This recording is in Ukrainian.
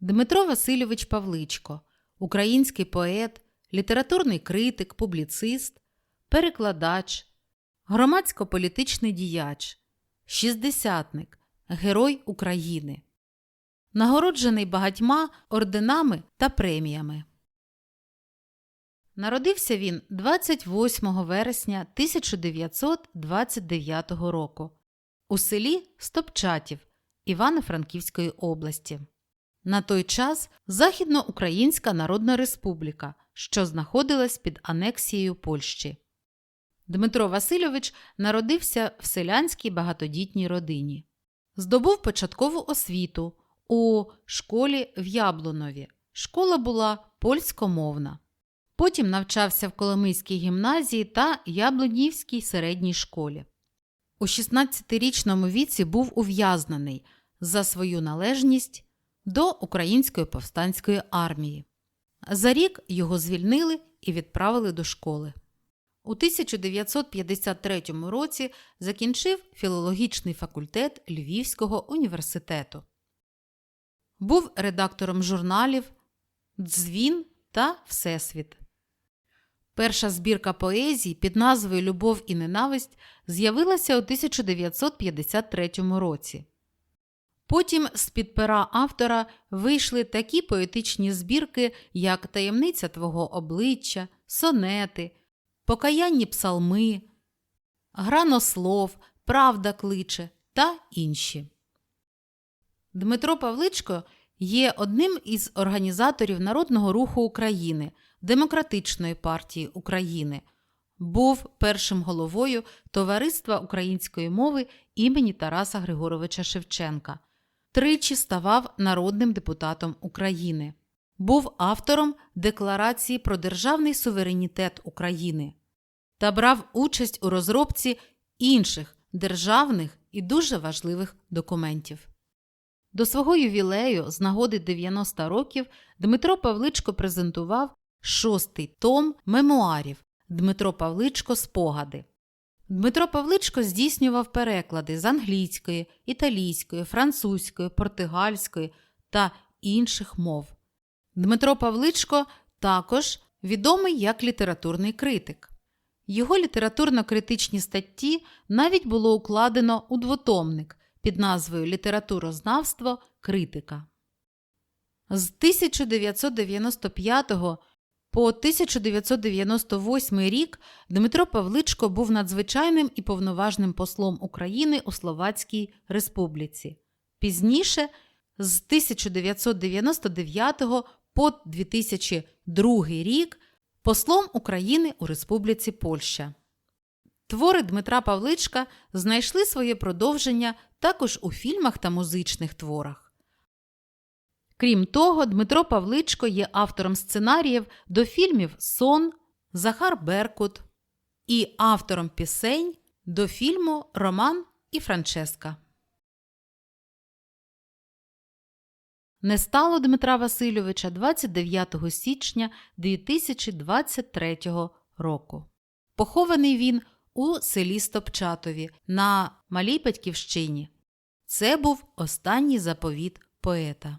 Дмитро Васильович Павличко, український поет, літературний критик, публіцист, перекладач, громадсько-політичний діяч, шістдесятник, Герой України. Нагороджений багатьма орденами та преміями. Народився він 28 вересня 1929 року у селі Стопчатів Івано-Франківської області. На той час Західноукраїнська Народна Республіка, що знаходилась під анексією Польщі. Дмитро Васильович народився в селянській багатодітній родині. Здобув початкову освіту у школі в Яблунові. Школа була польськомовна. Потім навчався в Коломийській гімназії та Яблунівській середній школі. У 16-річному віці був ув'язнений за свою належність до Української повстанської армії. За рік його звільнили і відправили до школи. У 1953 році закінчив філологічний факультет Львівського університету. Був редактором журналів Дзвін та Всесвіт. Перша збірка поезій під назвою Любов і ненависть з'явилася у 1953 році. Потім з-під пера автора вийшли такі поетичні збірки, як Таємниця твого обличчя, сонети, Покаянні псалми, Гранослов, Правда кличе та інші. Дмитро Павличко є одним із організаторів Народного руху України, Демократичної партії України. Був першим головою Товариства української мови імені Тараса Григоровича Шевченка. Тричі ставав народним депутатом України. Був автором Декларації про державний суверенітет України та брав участь у розробці інших державних і дуже важливих документів. До свого ювілею з нагоди 90 років Дмитро Павличко презентував шостий том мемуарів Дмитро Павличко Спогади. Дмитро Павличко здійснював переклади з англійської, італійської, французької, португальської та інших мов. Дмитро Павличко також відомий як літературний критик. Його літературно-критичні статті навіть було укладено у двотомник під назвою Літературознавство критика. З 1995 по 1998 рік Дмитро Павличко був надзвичайним і повноважним послом України у Словацькій Республіці. Пізніше, з 1999 по 2002 рік, послом України у Республіці Польща. Твори Дмитра Павличка знайшли своє продовження також у фільмах та музичних творах. Крім того, Дмитро Павличко є автором сценаріїв до фільмів Сон, Захар Беркут і автором пісень до фільму Роман і Франческа. Не стало Дмитра Васильовича 29 січня 2023 року. Похований він у селі Стопчатові на Малій Батьківщині. Це був останній заповіт поета.